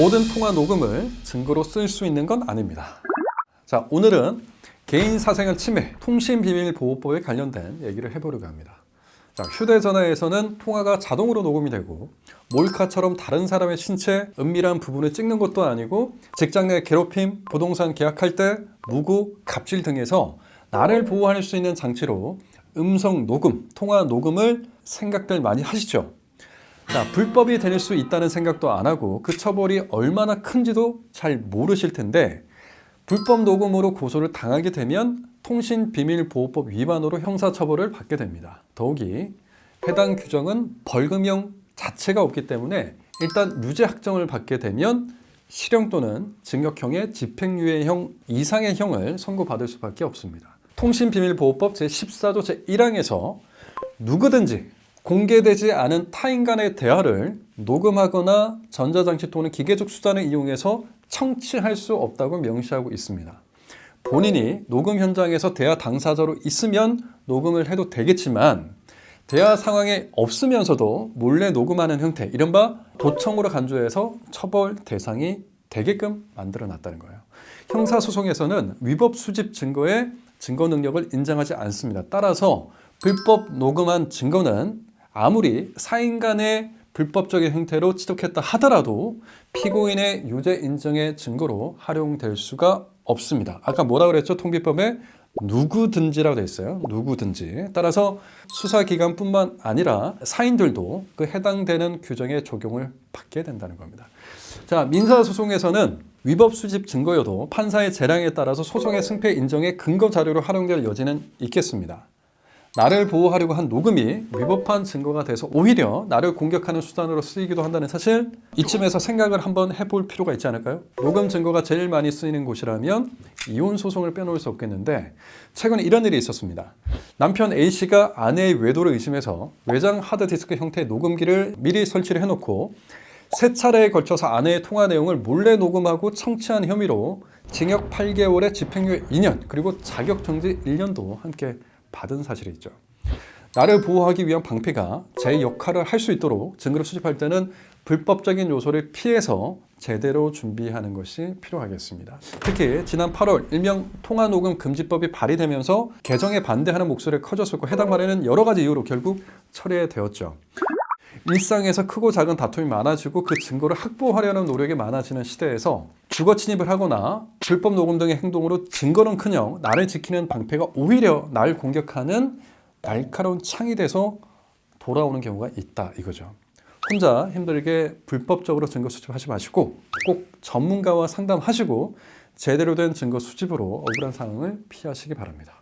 모든 통화 녹음을 증거로 쓸 수 있는 건 아닙니다. 자, 오늘은 개인 사생활 침해, 통신 비밀 보호법에 관련된 얘기를 해보려고 합니다. 자, 휴대전화에서는 통화가 자동으로 녹음이 되고 몰카처럼 다른 사람의 신체, 은밀한 부분을 찍는 것도 아니고 직장 내 괴롭힘, 부동산 계약할 때 무고, 갑질 등에서 나를 보호할 수 있는 장치로 음성 녹음, 통화 녹음을 생각들 많이 하시죠. 자, 불법이 될 수 있다는 생각도 안 하고 그 처벌이 얼마나 큰지도 잘 모르실 텐데 불법 녹음으로 고소를 당하게 되면 통신비밀보호법 위반으로 형사처벌을 받게 됩니다. 더욱이 해당 규정은 벌금형 자체가 없기 때문에 일단 유죄 확정을 받게 되면 실형 또는 징역형의 집행유예형 이상의 형을 선고받을 수밖에 없습니다. 통신비밀보호법 제14조 제1항에서 누구든지 공개되지 않은 타인 간의 대화를 녹음하거나 전자장치 또는 기계적 수단을 이용해서 청취할 수 없다고 명시하고 있습니다. 본인이 녹음 현장에서 대화 당사자로 있으면 녹음을 해도 되겠지만 대화 상황에 없으면서도 몰래 녹음하는 형태, 이른바 도청으로 간주해서 처벌 대상이 되게끔 만들어 놨다는 거예요. 형사소송에서는 위법 수집 증거의 증거 능력을 인정하지 않습니다. 따라서 불법 녹음한 증거는 아무리 사인 간의 불법적인 형태로 취득했다 하더라도 피고인의 유죄 인정의 증거로 활용될 수가 없습니다. 아까 뭐라 그랬죠? 통비법에 누구든지라고 돼 있어요. 누구든지. 따라서 수사기관뿐만 아니라 사인들도 그 해당되는 규정의 적용을 받게 된다는 겁니다. 자, 민사소송에서는 위법 수집 증거여도 판사의 재량에 따라서 소송의 승패 인정의 근거 자료로 활용될 여지는 있겠습니다. 나를 보호하려고 한 녹음이 위법한 증거가 돼서 오히려 나를 공격하는 수단으로 쓰이기도 한다는 사실 이쯤에서 생각을 한번 해볼 필요가 있지 않을까요? 녹음 증거가 제일 많이 쓰이는 곳이라면 이혼 소송을 빼놓을 수 없겠는데 최근에 이런 일이 있었습니다. 남편 A 씨가 아내의 외도를 의심해서 외장 하드디스크 형태의 녹음기를 미리 설치를 해놓고 세 차례에 걸쳐서 아내의 통화 내용을 몰래 녹음하고 청취한 혐의로 징역 8개월에 집행유예 2년 그리고 자격 정지 1년도 함께 받은 사실이 있죠. 나를 보호하기 위한 방패가 제 역할을 할 수 있도록 증거를 수집할 때는 불법적인 요소를 피해서 제대로 준비하는 것이 필요하겠습니다. 특히 지난 8월 일명 통화녹음 금지법이 발의되면서 개정에 반대하는 목소리가 커졌었고 해당 발의는 여러 가지 이유로 결국 철회되었죠. 일상에서 크고 작은 다툼이 많아지고 그 증거를 확보하려는 노력이 많아지는 시대에서 주거 침입을 하거나 불법 녹음 등의 행동으로 증거는커녕 나를 지키는 방패가 오히려 날 공격하는 날카로운 창이 돼서 돌아오는 경우가 있다 이거죠. 혼자 힘들게 불법적으로 증거 수집하지 마시고 꼭 전문가와 상담하시고 제대로 된 증거 수집으로 억울한 상황을 피하시기 바랍니다.